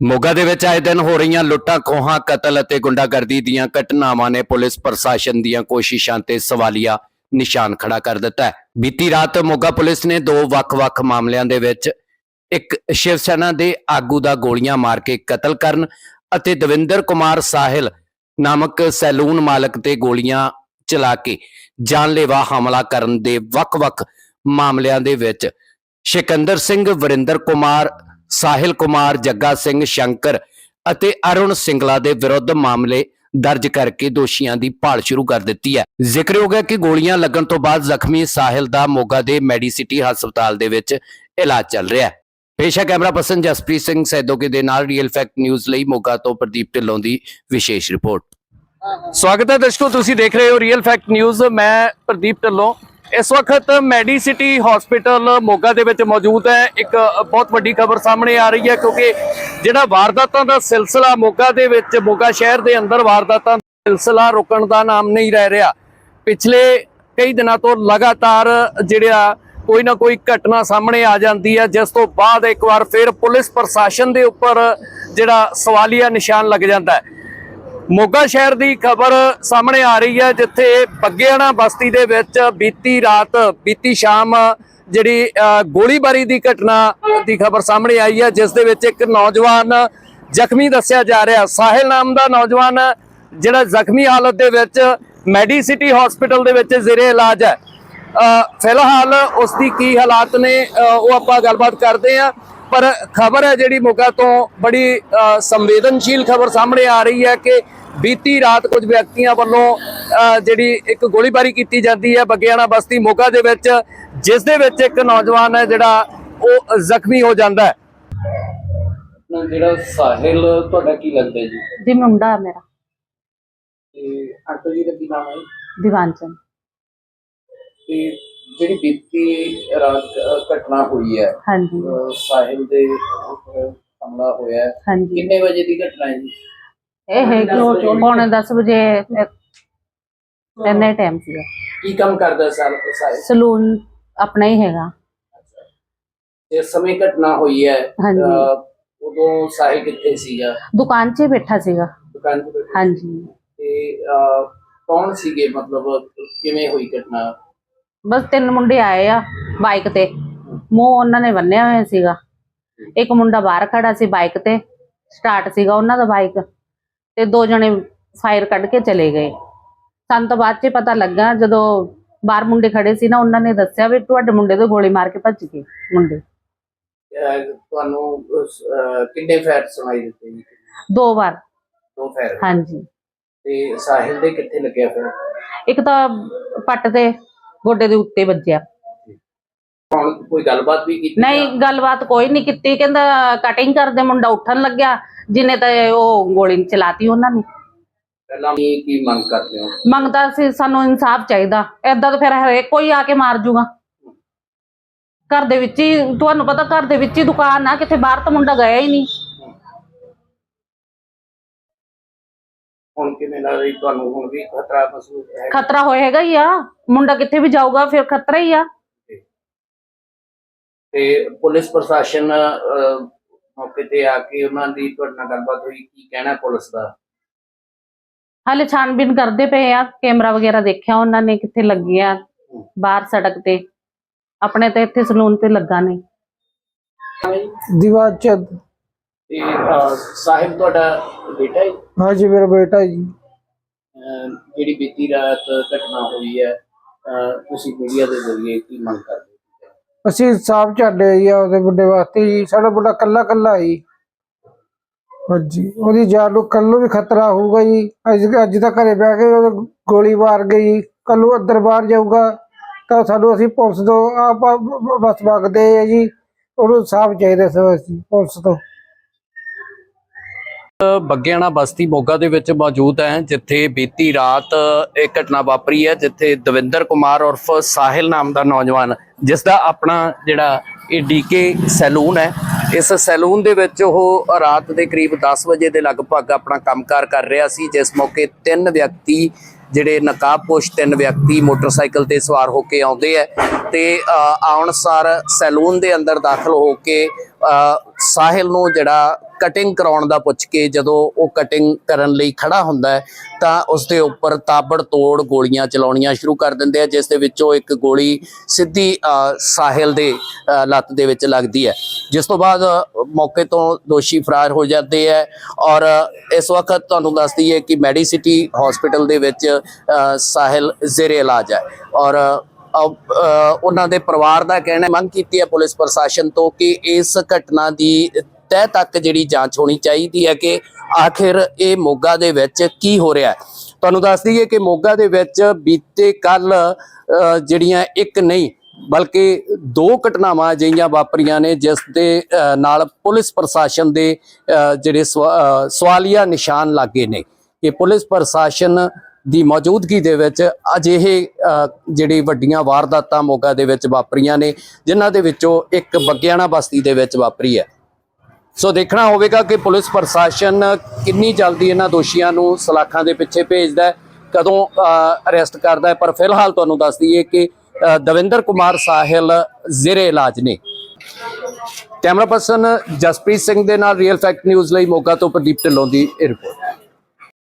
ਮੋਗਾ ਦੇ ਵਿੱਚ ਆਏ ਦਿਨ ਹੋ ਰਹੀਆਂ ਲੁੱਟਾਂ, ਖੋਹਾਂ, ਕਤਲ ਅਤੇ ਗੁੰਡਾਗਰਦੀ ਦੀਆਂ ਘਟਨਾਵਾਂ ਨੇ ਪੁਲਿਸ ਪ੍ਰਸ਼ਾਸਨ ਦੀਆਂ ਕੋਸ਼ਿਸ਼ਾਂ ਤੇ ਸਵਾਲੀਆ ਨਿਸ਼ਾਨ ਖੜਾ ਕਰ ਦਿੱਤਾ ਹੈ। ਬੀਤੀ ਰਾਤ ਮੋਗਾ ਪੁਲਿਸ ਨੇ ਦੋ ਵੱਖ-ਵੱਖ ਮਾਮਲਿਆਂ ਦੇ ਵਿੱਚ ਇੱਕ ਸ਼ਿਵ ਸੈਨਾ ਦੇ ਆਗੂ ਦਾ ਗੋਲੀਆਂ ਮਾਰ ਕੇ ਕਤਲ ਕਰਨ ਅਤੇ ਦਵਿੰਦਰ ਕੁਮਾਰ ਸਾਹਿਲ ਨਾਮਕ ਸੈਲੂਨ ਮਾਲਕ ਤੇ ਗੋਲੀਆਂ ਚਲਾ ਕੇ ਜਾਨਲੇਵਾ ਹਮਲਾ ਕਰਨ ਦੇ ਵੱਖ-ਵੱਖ ਮਾਮਲਿਆਂ ਦੇ ਵਿੱਚ ਸਿਕੰਦਰ ਸਿੰਘ, ਵਰਿੰਦਰ ਕੁਮਾਰ ਸਾਹਿਲ ਕੁਮਾਰ, ਜੱਗਾ ਸਿੰਘ ਸ਼ੰਕਰ ਅਤੇ ਅਰੁਣ ਸਿੰਗਲਾ ਦੇ ਵਿਰੁੱਧ ਮਾਮਲੇ ਦਰਜ ਕਰਕੇ ਦੋਸ਼ੀਆਂ ਦੀ ਭਾਲ ਸ਼ੁਰੂ ਕਰ ਦਿੱਤੀ ਹੈ। ਜ਼ਿਕਰਯੋਗ ਹੈ ਕਿ ਗੋਲੀਆਂ ਲੱਗਣ ਤੋਂ ਬਾਅਦ ਜ਼ਖਮੀ ਸਾਹਿਲ ਦਾ ਮੋਗਾ ਦੇ ਮੈਡੀਸਿਟੀ ਹਸਪਤਾਲ ਦੇ ਵਿੱਚ ਇਲਾਜ ਚੱਲ ਰਿਹਾ ਹੈ। ਪੇਸ਼ਾ ਕੈਮਰਾ ਪਰਸਨ ਜਸਪ੍ਰੀਤ ਸਿੰਘ ਸੈਦੋਕੇ ਦੇ ਨਾਲ ਰੀਅਲ ਫੈਕਟ ਨਿਊਜ਼ ਲਈ ਮੋਗਾ ਤੋਂ ਪ੍ਰਦੀਪ ਢਿੱਲੋਂ ਦੀ ਵਿਸ਼ੇਸ਼ ਰਿਪੋਰਟ। ਸਵਾਗਤ ਹੈ ਦਰਸ਼ਕੋ, ਤੁਸੀਂ ਦੇਖ ਰਹੇ ਹੋ ਰੀਅਲ ਫੈਕਟ ਨਿਊਜ਼ ਮੈਂ ਪ੍ਰਦੀਪ ਢਿੱਲੋਂ। ਇਸ ਵਕਤ ਮੈਡੀਸਿਟੀ ਹਸਪੀਟਲ ਮੋਗਾ ਦੇ ਵਿੱਚ ਮੌਜੂਦ ਹੈ। ਇੱਕ ਬਹੁਤ ਵੱਡੀ ਖਬਰ ਸਾਹਮਣੇ ਆ ਰਹੀ ਹੈ ਕਿਉਂਕਿ ਜਿਹੜਾ ਵਾਰਦਾਤਾਂ ਦਾ ਸਿਲਸਿਲਾ ਮੋਗਾ ਦੇ ਵਿੱਚ, ਮੋਗਾ ਸ਼ਹਿਰ ਦੇ ਅੰਦਰ ਵਾਰਦਾਤਾਂ ਦਾ ਸਿਲਸਿਲਾ ਰੁਕਣ ਦਾ ਨਾਮ ਨਹੀਂ ਰਹਿ ਰਿਹਾ। ਪਿਛਲੇ ਕਈ ਦਿਨਾਂ ਤੋਂ ਲਗਾਤਾਰ ਜਿਹੜਾ ਕੋਈ ਨਾ ਕੋਈ ਘਟਨਾ ਸਾਹਮਣੇ ਆ ਜਾਂਦੀ ਹੈ। ਜਿਸ ਤੋਂ ਬਾਅਦ ਇੱਕ ਵਾਰ ਫਿਰ ਪੁਲਿਸ ਪ੍ਰਸ਼ਾਸਨ ਦੇ ਉੱਪਰ ਜਿਹੜਾ ਸਵਾਲੀਆ ਨਿਸ਼ਾਨ ਲੱਗ ਜਾਂਦਾ ਹੈ। ਮੋਗਾ ਸ਼ਹਿਰ ਦੀ ਖਬਰ ਸਾਹਮਣੇ ਆ ਰਹੀ ਹੈ, ਜਿੱਥੇ ਬੱਗਿਆਣਾ ਬਸਤੀ ਦੇ ਵਿੱਚ ਬੀਤੀ ਰਾਤ, ਬੀਤੀ ਸ਼ਾਮ ਜਿਹੜੀ ਗੋਲੀਬਾਰੀ ਦੀ ਘਟਨਾ ਦੀ ਖਬਰ ਸਾਹਮਣੇ ਆਈ ਹੈ, ਜਿਸ ਦੇ ਵਿੱਚ ਇੱਕ ਨੌਜਵਾਨ ਜ਼ਖਮੀ ਦੱਸਿਆ ਜਾ ਰਿਹਾ ਸਾਹਿਲ ਨਾਮ ਦਾ ਨੌਜਵਾਨ, ਜਿਹੜਾ ਜ਼ਖਮੀ ਹਾਲਤ ਦੇ ਵਿੱਚ ਮੈਡੀਸਿਟੀ ਹਸਪੀਟਲ ਦੇ ਵਿੱਚ ਜ਼ੇਰੇ ਇਲਾਜ ਹੈ। ਫਿਲਹਾਲ ਉਸ ਦੀ ਕੀ ਹਾਲਾਤ ਨੇ ਉਹ ਆਪਾਂ ਗੱਲਬਾਤ ਕਰਦੇ ਹਾਂ। ਪਰ ਖਬਰ ਹੈ ਜਿਹੜੀ ਮੋਗਾ ਤੋਂ ਬੜੀ ਸੰਵੇਦਨਸ਼ੀਲ ਖਬਰ ਸਾਹਮਣੇ ਆ ਰਹੀ ਹੈ ਕਿ ਬੀਤੀ ਰਾਤ ਕੁਝ ਵਿਅਕਤੀਆਂ ਵੱਲੋਂ ਜਿਹੜੀ ਇੱਕ ਗੋਲੀਬਾਰੀ ਕੀਤੀ ਜਾਂਦੀ ਹੈ ਬੱਗਿਆਣਾ ਬਸਤੀ ਮੋਗਾ ਦੇ ਵਿੱਚ ਜਿਸ ਦੇ ਵਿੱਚ ਇੱਕ ਨੌਜਵਾਨ ਹੈ ਜਿਹੜਾ ਉਹ ਜ਼ਖਮੀ ਹੋ ਜਾਂਦਾ ਹੈ। ਜਿਹੜਾ ਸਾਹਿਲ ਤੁਹਾਡਾ ਕੀ ਲੱਗਦਾ ਜੀ? ਜੀ ਮੁੰਡਾ ਮੇਰਾ। ਤੇ ਅੰਕਲ ਜੀ ਦਾ ਕੀ ਨਾਮ ਹੈ? ਦੀਵਾਨਚੰਦ ਤੇ ਜਿਹੜੀ ਬੀਤੀ ਰਾਤ ਘਟਨਾ ਹੋਈ ਹੈ ਹਾਂਜੀ। ਸਾਹਿਲ ਦੇ ਹਮਲਾ ਹੋਇਆ ਹੈ। ਹਾਂਜੀ। ਕਿੰਨੇ ਵਜੇ ਦੀ ਘਟਨਾ ਹੈ ਜੀ? ਇਹ ਹੈ ਕਿ ਪੌਣੇ 10 ਵਜੇ ਇੰਨੇ ਟਾਈਮ ਸੀਗਾ। ਕੀ ਕੰਮ ਕਰਦਾ ਸਾਹਿਲ ਸਾਹਿਲ? ਸਲੂਨ ਆਪਣਾ ਹੀ ਹੈਗਾ। ਜਿਸ ਸਮੇਂ ਘਟਨਾ ਹੋਈ ਹੈ ਹਾਂਜੀ। ਅਹ, ਉਦੋਂ ਸਾਹਿਲ ਕਿੱਥੇ ਸੀਗਾ? ਦੁਕਾਨ 'ਚ ਹੀ ਬੈਠਾ ਸੀਗਾ। ਦੁਕਾਨ ਤੇ ਬੈਠਾ ਹਾਂਜੀ। ਤੇ ਅਹ, ਕੌਣ ਸੀਗੇ? ਮਤਲਬ ਕਿਵੇਂ ਹੋਈ ਘਟਨਾ? ਬਸ ਤਿੰਨ ਮੁੰਡੇ ਆਏ ਆ ਬਾਈਕ ਤੇ। ਮੂੰਹ ਉਹਨਾਂ ਨੇ ਬੰਨਿਆ ਹੋਇਆ ਸੀਗਾ। ਇੱਕ ਮੁੰਡਾ ਬਾਹਰ ਖੜਾ ਸੀ ਬਾਈਕ ਤੇ ਸਟਾਰਟ ਸੀਗਾ ਉਹਨਾਂ ਦਾ ਬਾਈਕ ਤੇ ਦੋ ਜਣੇ ਫਾਇਰ ਕੱਢ ਕੇ ਚਲੇ ਗਏ। ਸਾਨੂੰ ਤਾਂ ਬਾਅਦ 'ਚ ਪਤਾ ਲੱਗਾ ਜਦੋਂ ਬਾਹਰ ਮੁੰਡੇ ਖੜੇ ਸੀ ਨਾ ਉਹਨਾਂ ਨੇ ਦੱਸਿਆ ਵੀ ਤੁਹਾਡੇ ਮੁੰਡੇ ਤੋਂ ਗੋਲੀ ਮਾਰ ਕੇ ਭੱਜ ਗਏ ਮੁੰਡੇ। ਤੁਹਾਨੂੰ ਕਿੰਨੇ ਫੈਰ ਸੁਣਾਈ ਦਿੱਤੇ ਜੀ? ਦੋ ਵਾਰ। ਦੋ ਫੈਰ ਹਾਂਜੀ। ਤੇ ਸਾਹਿਲ ਦੇ ਕਿੱਥੇ ਲੱਗਿਆ ਫਿਰ? ਇੱਕ ਤਾਂ ਪੱਟ ਤੇ ਗੋਡੇ ਦੇ ਉੱਤੇ ਵੱਜਿਆ। ਕੋਈ ਗੱਲਬਾਤ ਵੀ ਕੀਤੀ ਨਹੀਂ ਗੱਲਬਾਤ ਕੋਈ ਨਹੀਂ ਕੀਤੀ। ਕਹਿੰਦਾ ਕਟਿੰਗ ਕਰਦੇ ਮੁੰਡਾ ਉੱਠਣ ਲੱਗਿਆ। ਜਿਹਨੇ ਤਾਂ ਉਹ ਗੋਲੀ ਚਲਾਤੀ ਉਹਨਾਂ ਨੇ। ਪਹਿਲਾਂ ਕੀ ਮੰਗ ਕਰਦੇ ਹੋ? ਮੰਗਦਾ ਸੀ ਸਾਨੂੰ ਇਨਸਾਫ ਚਾਹੀਦਾ। ਐਦਾਂ ਤਾਂ ਫਿਰ ਹਰੇਕ ਕੋਈ ਆ ਕੇ ਮਾਰ ਜੂਗਾ। ਘਰ ਦੇ ਵਿੱਚ ਹੀ ਤੁਹਾਨੂੰ ਪਤਾ ਘਰ ਦੇ ਵਿੱਚ ਹੀ ਦੁਕਾਨ ਆ ਕਿਤੇ ਬਾਹਰ ਤਾਂ ਮੁੰਡਾ ਗਿਆ ਹੀ ਨਹੀਂ। ਹੁਣ ਕਿਵੇਂ ਲੱਗ ਰਹੀ ਤੁਹਾਨੂੰ ਹੁਣ ਵੀ ਖਤਰਾ ਮਹਿਸੂਸ ਹੈ ਖਤਰਾ ਹੋਏਗਾ ਹੀ ਆ। ਮੁੰਡਾ ਕਿੱਥੇ ਵੀ ਜਾਊਗਾ ਫਿਰ ਖਤਰਾ ਹੀ ਆ। ਤੇ ਪੁਲਿਸ ਪ੍ਰਸ਼ਾਸਨ ਅਹ, ਮੌਕੇ ਤੇ ਆ ਕੇ ਉਹਨਾਂ ਦੀ ਤੁਹਾਡੇ ਨਾਲ ਗੱਲਬਾਤ ਹੋਈ। ਕੀ ਕਹਿਣਾ ਪੁਲਿਸ ਦਾ? ਹਾਲੇ ਛਾਣਬੀਨ ਕਰਦੇ ਪਏ ਆ। ਕੈਮਰਾ ਵਗੈਰਾ ਦੇਖਿਆ ਉਹਨਾਂ ਨੇ ਕਿੱਥੇ ਲੱਗੀ ਆ। ਬਾਹਰ ਸੜਕ ਤੇ। ਆਪਣੇ ਤਾਂ ਇੱਥੇ ਸਲੂਨ ਤੇ ਲੱਗਾ ਨਹੀਂ। ਦੀਵਾਰ ਚੰਦ ਤੇ ਅਹ, ਸਾਹਿਬ ਤੁਹਾਡਾ ਬੇਟਾ ਹੈ? ਹਾਂਜੀ ਮੇਰਾ ਬੇਟਾ ਜੀ। ਅਹ, ਜਿਹੜੀ ਬੀਤੀ ਰਾਤ ਘਟਨਾ ਹੋਈ ਹੈ ਅਹ, ਤੁਸੀਂ ਮੀਡੀਆ ਦੇ ਜ਼ਰੀਏ ਕੀ ਮੰਗ ਕਰਦੇ ਹੋ? ਅਸੀਂ ਇਨਸਾਫ ਚਾਹੁੰਦੇ ਜੀ ਉਹਦੇ ਮੁੰਡੇ ਵਾਸਤੇ ਜੀ। ਸਾਡਾ ਮੁੰਡਾ ਕੱਲਾ ਕੱਲਾ ਜੀ। ਹਾਂਜੀ ਉਹਦੀ ਜਾਨ ਨੂੰ ਕੱਲ ਨੂੰ ਵੀ ਖਤਰਾ ਹੋਊਗਾ ਜੀ। ਅੱਜ ਅੱਜ ਤਾਂ ਘਰੇ ਬਹਿ ਕੇ ਉਹਦੇ ਗੋਲੀ ਮਾਰ ਗਈ ਕੱਲ ਨੂੰ ਅੰਦਰ ਬਾਹਰ ਜਾਊਗਾ ਤਾਂ ਸਾਨੂੰ ਅਸੀਂ ਪੁਲਿਸ ਤੋਂ ਆਪਾਂ ਬਸ ਮੰਗਦੇ ਆ ਜੀ। ਉਹਨੂੰ ਇਨਸਾਫ ਚਾਹੀਦਾ ਸਭ ਅਸੀਂ ਪੁਲਿਸ ਤੋਂ। ਬੱਗਿਆਣਾ ਬਸਤੀ ਮੋਗਾ ਦੇ ਵਿੱਚ ਮੌਜੂਦ ਹੈ, ਜਿੱਥੇ ਬੀਤੀ ਰਾਤ ਇਹ ਘਟਨਾ ਵਾਪਰੀ ਹੈ, ਜਿੱਥੇ ਦਵਿੰਦਰ ਕੁਮਾਰ ਉਰਫ ਸਾਹਿਲ ਨਾਮ ਦਾ ਨੌਜਵਾਨ ਜਿਸ ਦਾ ਆਪਣਾ ਜਿਹੜਾ ਇਹ ਡੀਕੇ ਸੈਲੂਨ ਹੈ, ਇਸ ਸੈਲੂਨ ਦੇ ਵਿੱਚ ਉਹ ਰਾਤ ਦੇ ਕਰੀਬ 10 ਵਜੇ ਦੇ ਲਗਭਗ ਆਪਣਾ ਕੰਮਕਾਰ ਕਰ ਰਿਹਾ ਸੀ, ਜਿਸ ਮੌਕੇ ਤਿੰਨ ਵਿਅਕਤੀ ਜਿਹੜੇ ਨਕਾਬਪੋਸ਼ ਤਿੰਨ ਵਿਅਕਤੀ ਮੋਟਰਸਾਈਕਲ ਤੇ ਸਵਾਰ ਹੋ ਕੇ ਆਉਂਦੇ ਆ ਤੇ ਆਉਣ ਸਾਰ ਸੈਲੂਨ ਦੇ ਅੰਦਰ ਦਾਖਲ ਹੋ ਕੇ ਸਾਹਿਲ ਨੂੰ ਜਿਹੜਾ ਕਟਿੰਗ ਕਰਾਉਣ ਦਾ ਪੁੱਛ ਕੇ ਜਦੋਂ ਉਹ ਕਟਿੰਗ ਕਰਨ ਲਈ ਖੜਾ ਹੁੰਦਾ ਹੈ, ਤਾਂ ਉਸ ਦੇ ਉੱਪਰ ਤਾਬੜ ਤੋੜ ਗੋਲੀਆਂ ਚਲਾਉਣੀਆਂ ਸ਼ੁਰੂ ਕਰ ਦਿੰਦੇ ਆ, ਜਿਸ ਦੇ ਵਿੱਚੋਂ ਇੱਕ ਗੋਲੀ ਸਿੱਧੀ ਸਾਹਿਲ ਦੇ ਲੱਤ ਦੇ ਵਿੱਚ ਲੱਗਦੀ ਹੈ। ਜਿਸ ਤੋਂ ਬਾਅਦ ਮੌਕੇ ਤੋਂ ਦੋਸ਼ੀ ਫਰਾਰ ਹੋ ਜਾਂਦੇ ਹੈ ਔਰ ਇਸ ਵਕਤ ਤੁਹਾਨੂੰ ਦੱਸ ਦਈਏ ਕਿ ਮੈਡੀਸਿਟੀ ਹਸਪੀਟਲ ਦੇ ਵਿੱਚ ਸਾਹਿਲ ਜ਼ੇਰੇ ਇਲਾਜ ਹੈ ਔਰ ਉਹਨਾਂ ਦੇ ਪਰਿਵਾਰ ਦਾ ਕਹਿਣਾ ਮੰਗ ਕੀਤੀ ਹੈ ਪੁਲਿਸ ਪ੍ਰਸ਼ਾਸਨ ਤੋਂ ਕਿ ਇਸ ਘਟਨਾ ਦੀ ਤਹਿ ਤੱਕ ਜਿਹੜੀ ਜਾਂਚ ਹੋਣੀ ਚਾਹੀਦੀ ਹੈ ਕਿ ਆਖਿਰ ਇਹ ਮੋਗਾ ਦੇ ਵਿੱਚ ਕੀ ਹੋ ਰਿਹਾ ਹੈ। ਤੁਹਾਨੂੰ ਦੱਸ ਦਈਏ ਕਿ ਮੋਗਾ ਦੇ ਵਿੱਚ ਬੀਤੇ ਕੱਲ ਜਿਹੜੀਆਂ ਇੱਕ ਨਹੀਂ, ਬਲਕਿ ਦੋ ਘਟਨਾਵਾਂ ਅਜਿਹੀਆਂ ਵਾਪਰੀਆਂ ਨੇ, ਜਿਸ ਦੇ ਨਾਲ ਪੁਲਿਸ ਪ੍ਰਸ਼ਾਸਨ ਦੇ ਜਿਹੜੇ ਸਵਾ- ਸਵਾਲੀਆ ਨਿਸ਼ਾਨ ਲੱਗੇ ਨੇ। ਕਿ ਪੁਲਿਸ ਪ੍ਰਸ਼ਾਸਨ ਦੀ ਮੌਜੂਦਗੀ ਦੇ ਵਿੱਚ ਅਜਿਹੇ ਅ, ਜਿਹੜੀ ਵੱਡੀਆਂ ਵਾਰਦਾਤਾਂ ਮੋਗਾ ਦੇ ਵਿੱਚ ਵਾਪਰੀਆਂ ਨੇ ਜਿਨ੍ਹਾਂ ਦੇ ਵਿੱਚੋਂ ਇੱਕ ਬੱਗਿਆਣਾ ਬਸਤੀ ਦੇ ਵਿੱਚ ਵਾਪਰੀ ਹੈ। ਸੋ ਦੇਖਣਾ ਹੋਵੇਗਾ ਕਿ ਪੁਲਿਸ ਪ੍ਰਸ਼ਾਸਨ ਕਿੰਨੀ ਜਲਦੀ ਇਹਨਾਂ ਦੋਸ਼ੀਆਂ ਨੂੰ ਸਲਾਖਾਂ ਦੇ ਪਿੱਛੇ ਭੇਜਦਾ ਕਦੋਂ ਅਰੈਸਟ ਕਰਦਾ ਹੈ। ਪਰ ਫਿਲਹਾਲ ਤੁਹਾਨੂੰ ਦੱਸ ਦਈਏ ਕਿ ਦਵਿੰਦਰ ਕੁਮਾਰ ਸਾਹਿਲ ਜ਼ੇਰੇ ਇਲਾਜ ਨੇ। ਕੈਮਰਾ ਪਰਸਨ ਜਸਪ੍ਰੀਤ ਸਿੰਘ ਦੇ ਨਾਲ ਰੀਅਲ ਫੈਕਟ ਨਿਊਜ਼ ਲਈ ਮੋਗਾ ਤੋਂ ਪ੍ਰਦੀਪ ਢਿੱਲੋਂ ਦੀ ਰਿਪੋਰਟ।